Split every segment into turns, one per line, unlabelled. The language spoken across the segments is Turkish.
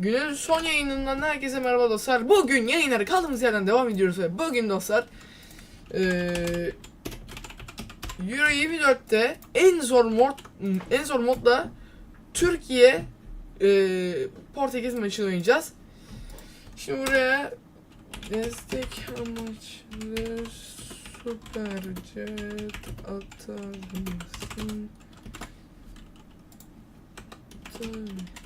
Günün son yayınından herkese merhaba dostlar. Bugün yayınları kaldığımız yerden devam ediyoruz ve bugün dostlar eee Euro 24'te en zor mod en zor modla Türkiye eee Portekiz maçını oynayacağız. Şimdi buraya destek amaçlı süper jet atar mısın? Tabii.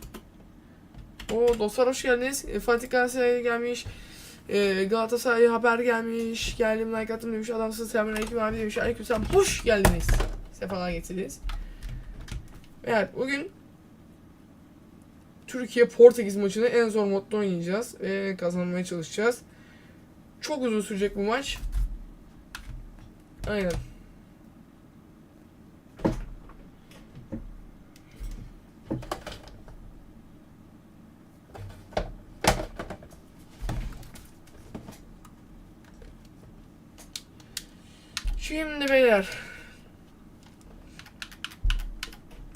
O dostlar hoş geldiniz. E, Fatih Galatasaray'a gelmiş. E, Galatasaray'a haber gelmiş. Geldim like attım demiş. Adamsız selamünaleyküm abi demiş. Aleykümselam. Hoş geldiniz. Sefalar getirdiniz. Evet bugün Türkiye Portekiz maçını en zor modda oynayacağız ve kazanmaya çalışacağız. Çok uzun sürecek bu maç. Aynen. Şimdi beyler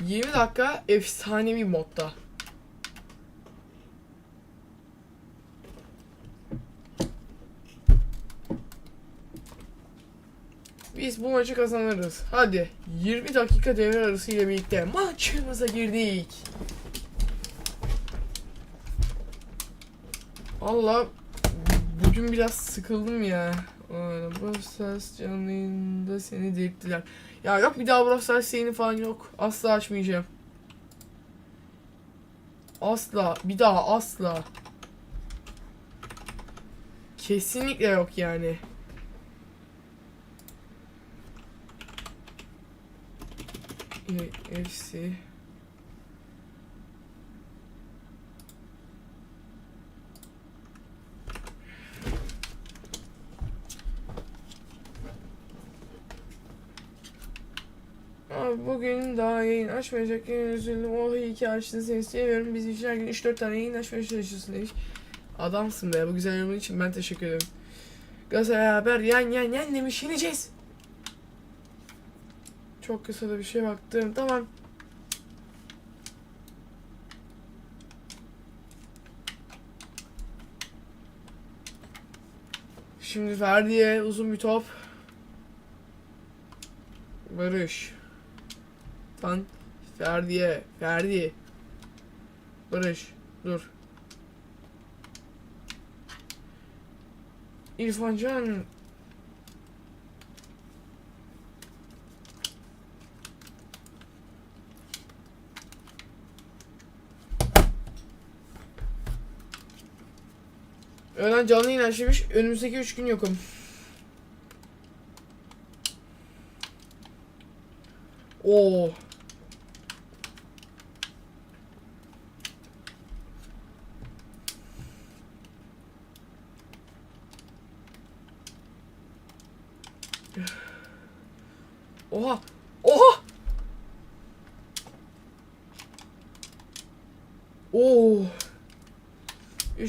20 dakika efsanevi modda. Biz bu maçı kazanırız. Hadi 20 dakika devre arası ile birlikte maçımıza girdik. Allah bugün biraz sıkıldım ya. Brawl Stars canlı yayında seni delirttiler. Ya yok bir daha Brawl Stars yayını falan yok. Asla açmayacağım. Asla. Bir daha asla. Kesinlikle yok yani. E, FC. Abi bugün daha yayın açmayacak yayın üzüldüm. Oh iyi ki açtın seni seviyorum. Biz için her gün 3-4 tane yayın açmaya çalışıyorsun demiş. Adamsın be bu güzel yorumun için ben teşekkür ederim. Galatasaray haber yan yan yan demiş yeneceğiz. Çok kısa da bir şey baktım. Tamam. Şimdi Ferdi'ye uzun bir top. Barış. Tan Ferdi'ye. Ferdi. Barış. Dur. İrfan Can. Öğlen canlı yayın açmış. Önümüzdeki 3 gün yokum. Oo.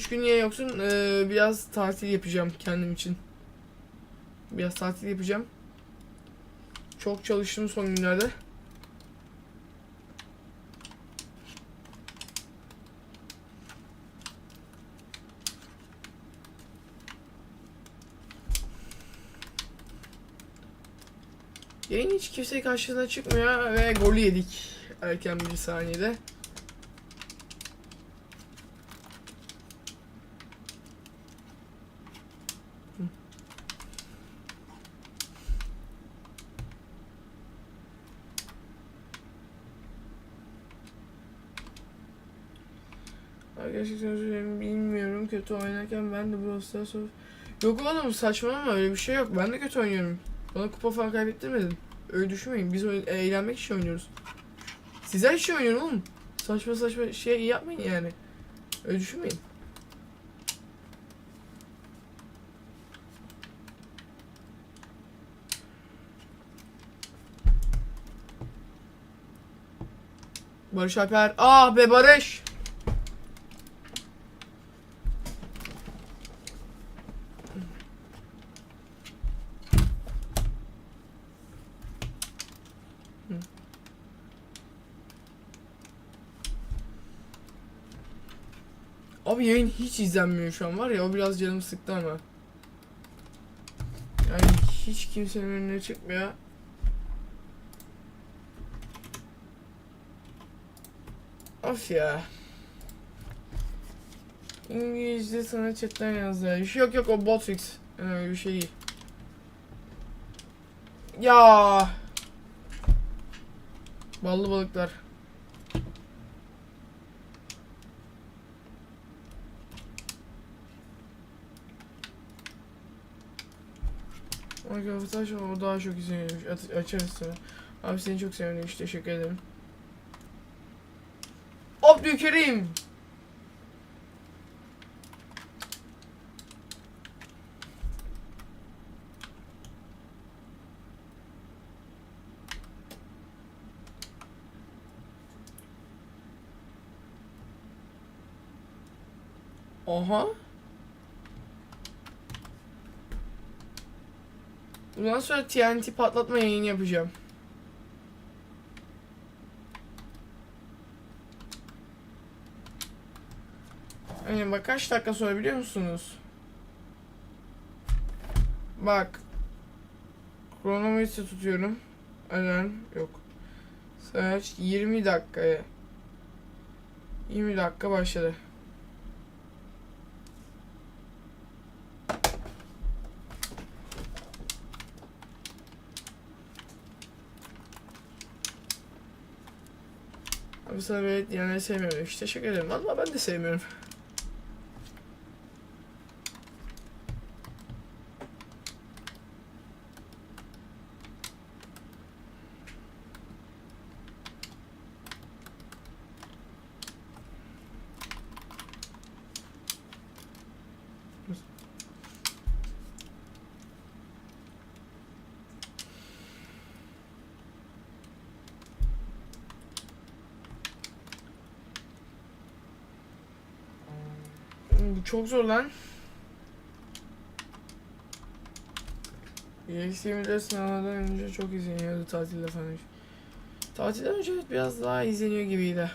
3 gün niye yoksun? Ee, biraz tatil yapacağım kendim için. Biraz tatil yapacağım. Çok çalıştım son günlerde. Yayın hiç kimse karşısına çıkmıyor ve golü yedik erken bir saniyede. Gerçekten dilerim bilmiyorum. Kötü oynarken ben de Brawl Stars Yok oğlum saçmalama öyle bir şey yok. Ben de kötü oynuyorum. Bana kupa falan kaybettirmedin. Öyle düşünmeyin. Biz eğlenmek için oynuyoruz. Sizler için oynuyorum oğlum. Saçma saçma şey yapmayın yani. Öyle düşünmeyin. Barış Alper. Ah be Barış Abi yayın hiç izlenmiyor şu an var ya o biraz canımı sıktı ama. Yani hiç kimsenin önüne çıkmıyor. Of ya. İngilizce sana chatten yazdı. Yok yok o botfix. Yani öyle bir şey değil. Ya. Ballı balıklar. Ay Gafataş o daha çok izleniyormuş. At açarız sonra. Abi seni çok seviyorum demiş. Teşekkür ederim. Abdülkerim. Aha. Bundan sonra TNT patlatma yayını yapacağım. Hani bak kaç dakika sonra biliyor musunuz? Bak. Kronometre tutuyorum. Alarm yok. Saat 20 dakikaya. 20 dakika başladı. Abi sana böyle diyenleri sevmiyorum. İşte teşekkür ederim. Valla ben de sevmiyorum. Bu çok zor lan. EX24 sınavlardan önce çok izleniyordu tatilde falan. Tatilden önce evet biraz daha izleniyor gibiydi.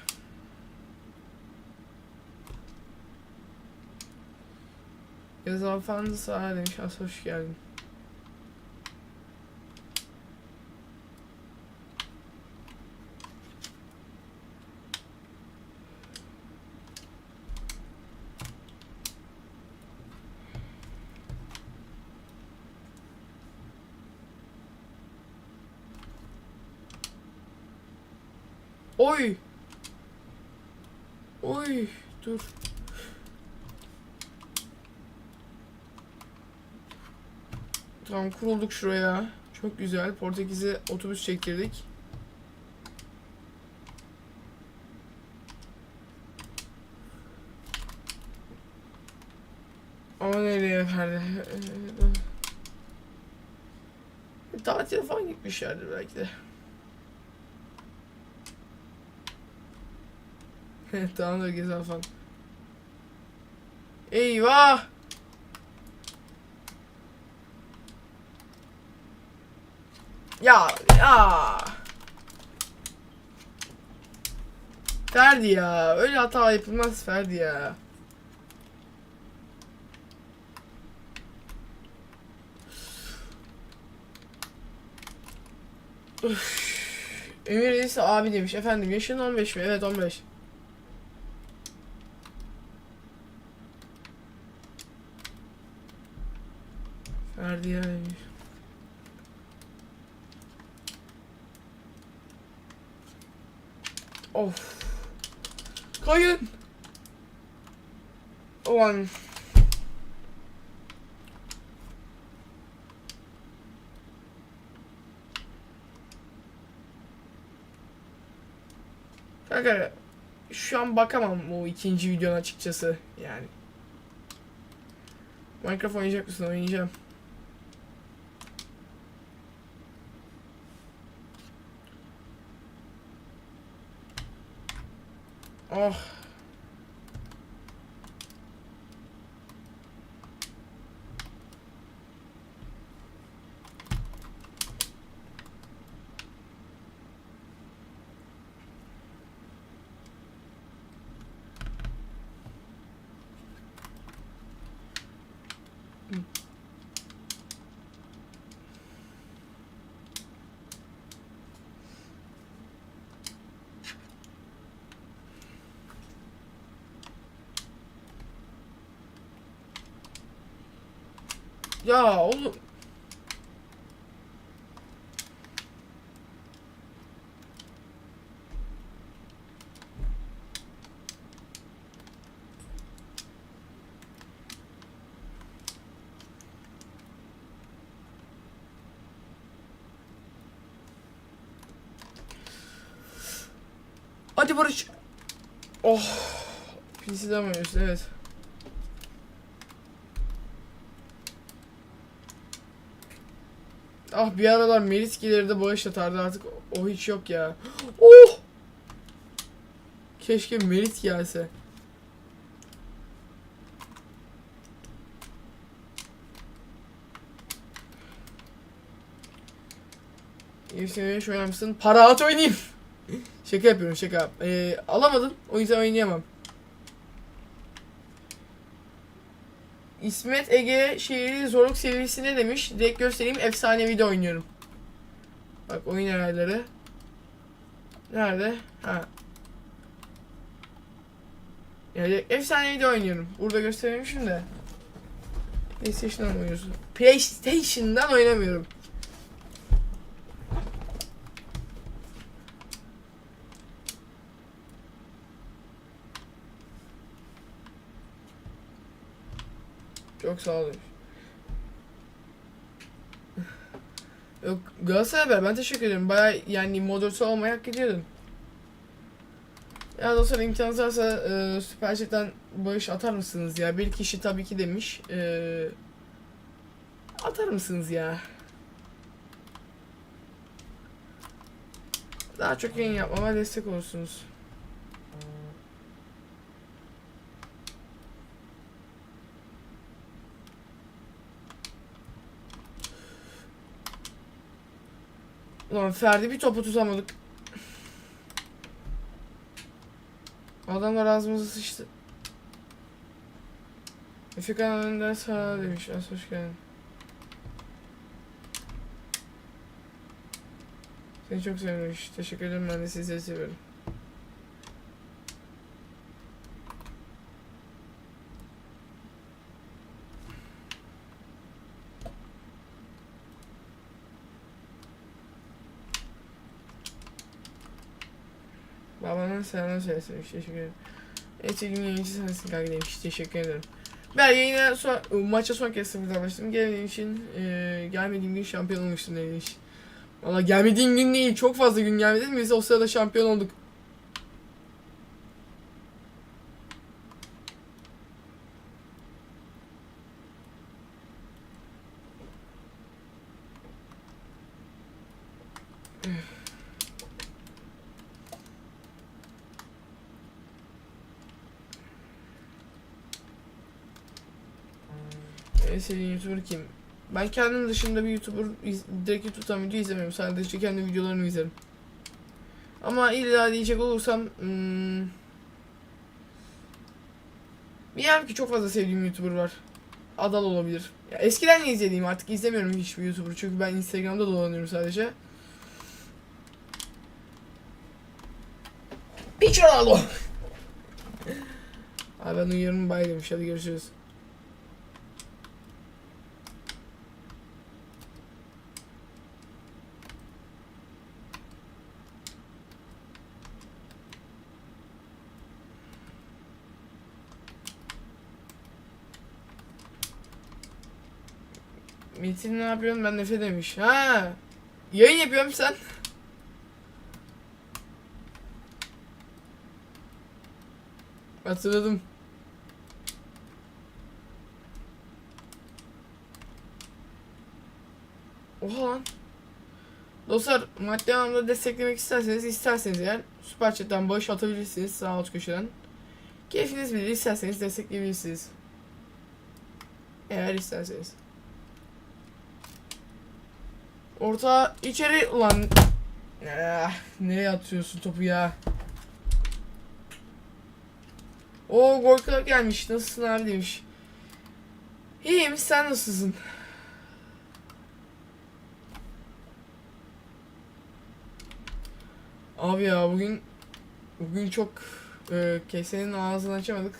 Yazan falan da sağ demiş. Az hoş geldin. Oy. Oy. Dur. Tamam kurulduk şuraya. Çok güzel. Portekiz'e otobüs çektirdik. Ama nereye ferdi? Tatile falan gitmişlerdir belki de. tamam da gezer falan. Eyvah! Ya ya. Ferdi ya. Öyle hata yapılmaz Ferdi ya. Üf. Emir Reis abi demiş. Efendim yaşın 15 mi? Evet 15. Ferdi ya. Of. Kayın. Ulan. Kanka şu an bakamam o ikinci videonun açıkçası yani. Minecraft oynayacak mısın? Oynayacağım. Oh. Ya oğlum. Hadi Barış. Oh. PC'den oynuyorsun evet. Ah bir aralar Melis gelirdi bağış atardı artık o hiç yok ya. Oh! Keşke Melis gelse. İyi şu oynar mısın? Para at oynayayım. şaka yapıyorum şaka. Ee, alamadın o yüzden oynayamam. İsmet Ege şehri zorluk seviyesi ne demiş? Direkt göstereyim efsanevi de oynuyorum. Bak oyun ayarları. Nerede? Ha. Yani efsanevi de oynuyorum. Burada göstermemişim de. PlayStation'dan oynuyorsun. PlayStation'dan oynamıyorum. Çok sağ ol. demiş. Yok Galatasaray haber ben teşekkür ederim. Baya yani moderatör olmayı hak ediyordun. Ya dostlar imkanınız varsa e, Süper Chat'ten bağış atar mısınız ya? Bir kişi tabii ki demiş. E, atar mısınız ya? Daha çok yayın yapmama destek olursunuz. Ulan Ferdi bir topu tutamadık. Adamlar ağzımıza sıçtı. Efekan Önder sağ demiş. Az hoş geldin. Seni çok sevmiş. Teşekkür ederim ben de sizleri seviyorum. Selamlar söylesin. Teşekkür ederim. Evet sevgili yayıncı sensin kanka demiş. Teşekkür ederim. Ben yayına son, maça son kez sıfırlamıştım. Gelmediğim için e, gelmediğim gün şampiyon olmuştum demiş. Valla gelmediğim gün değil. Çok fazla gün gelmedi. Biz o sırada şampiyon olduk. En sevdiğin YouTuber kim? Ben kendim dışında bir YouTuber direkt YouTube'dan video izlemiyorum. Sadece kendi videolarını izlerim. Ama illa diyecek olursam hmm, bilmiyorum ki çok fazla sevdiğim YouTuber var. Adal olabilir. Ya eskiden de izlediğim artık izlemiyorum hiçbir YouTuber çünkü ben Instagram'da dolanıyorum sadece. Piç Ronaldo. Abi ben uyuyorum bay demiş hadi görüşürüz. Metin ne yapıyorsun? Ben Efe demiş. Ha. Yayın yapıyorum sen. Hatırladım. Oha lan. Dostlar maddi anlamda desteklemek isterseniz isterseniz eğer Süper Chat'ten bağış atabilirsiniz sağ alt köşeden. Keyfiniz bilir isterseniz destekleyebilirsiniz. Eğer isterseniz. Orta içeri ulan. Ah, nereye atıyorsun topu ya? O gol kralı gelmiş. Nasılsın abi demiş. İyiyim sen nasılsın? Abi ya bugün bugün çok e, kesenin ağzını açamadık.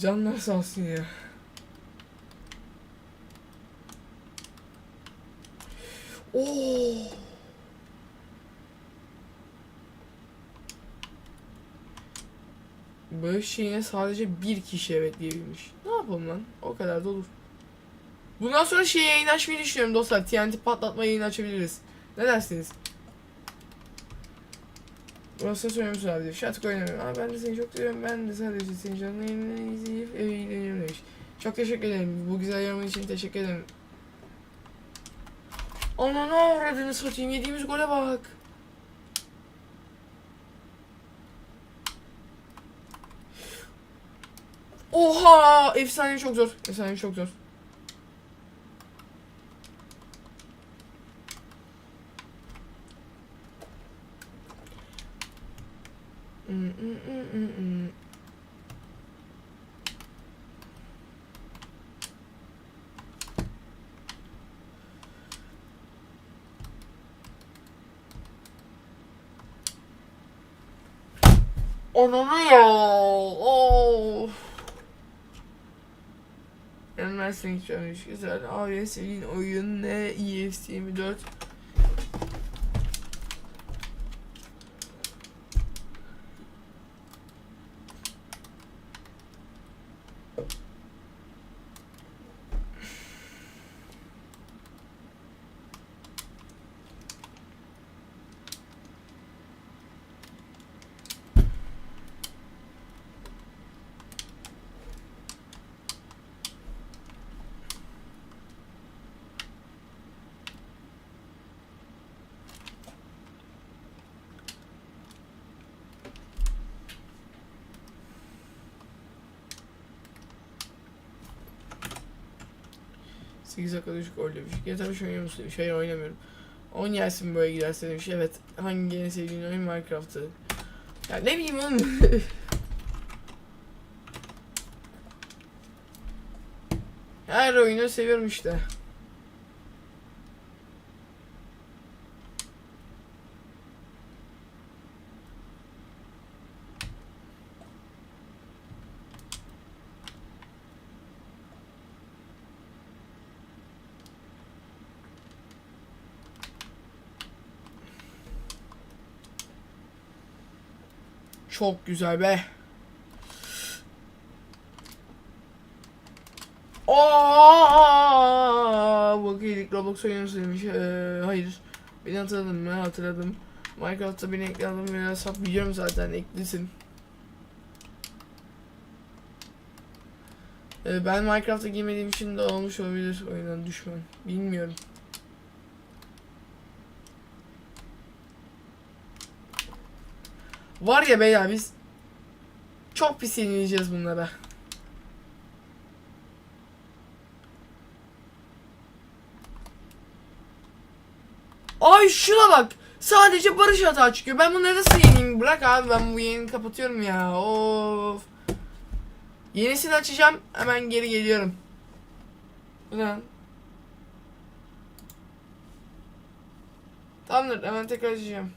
Canlar sağ olsun ya. Oo. Böyle şeyine sadece bir kişi evet diyebilmiş. Ne yapalım lan? O kadar da olur. Bundan sonra şey yayın açmayı düşünüyorum dostlar. TNT patlatma yayını açabiliriz. Ne dersiniz? Burası söylemiş abi. Şatık oynamıyorum. Aa, ben de seni çok seviyorum. Ben de sadece senin canlı yayınını izleyip eve eğleniyorum demiş. Çok teşekkür ederim. Bu güzel yorumun için teşekkür ederim. Ananı avradını satayım. Yediğimiz gole bak. Oha! Efsane çok zor. Efsane çok zor. Mm, Ananı ya. Of. Üniversite hiç ölmüş. Güzel. Sevdiğin oyun ne? EFC 24. Sekiz dakika düşük gol demiş. GTA 5 oynuyor musun? Hayır oynamıyorum. Oynayarsın böyle giderse demiş. Evet. Hangi en sevdiğin oyun Minecraft'ı? Ya ne bileyim oğlum. Her oyunu seviyorum işte. Çok güzel be. Aa, bakayım Roblox oynuyor musun demiş. Ee, hayır. Beni hatırladım mı? Hatırladım. Minecraft'ta beni ekledim. Ben hesap biliyorum zaten eklisin. Ee, ben Minecraft'a girmediğim için de olmuş olabilir oyundan düşman. Bilmiyorum. Var ya beyler biz çok pis yenileceğiz bunlara. Ay şuna bak. Sadece barış hata çıkıyor. Ben bunları nasıl yeneyim? Bırak abi ben bu yayını kapatıyorum ya. Of. Yenisini açacağım. Hemen geri geliyorum. Ulan. Tamamdır hemen tekrar açacağım.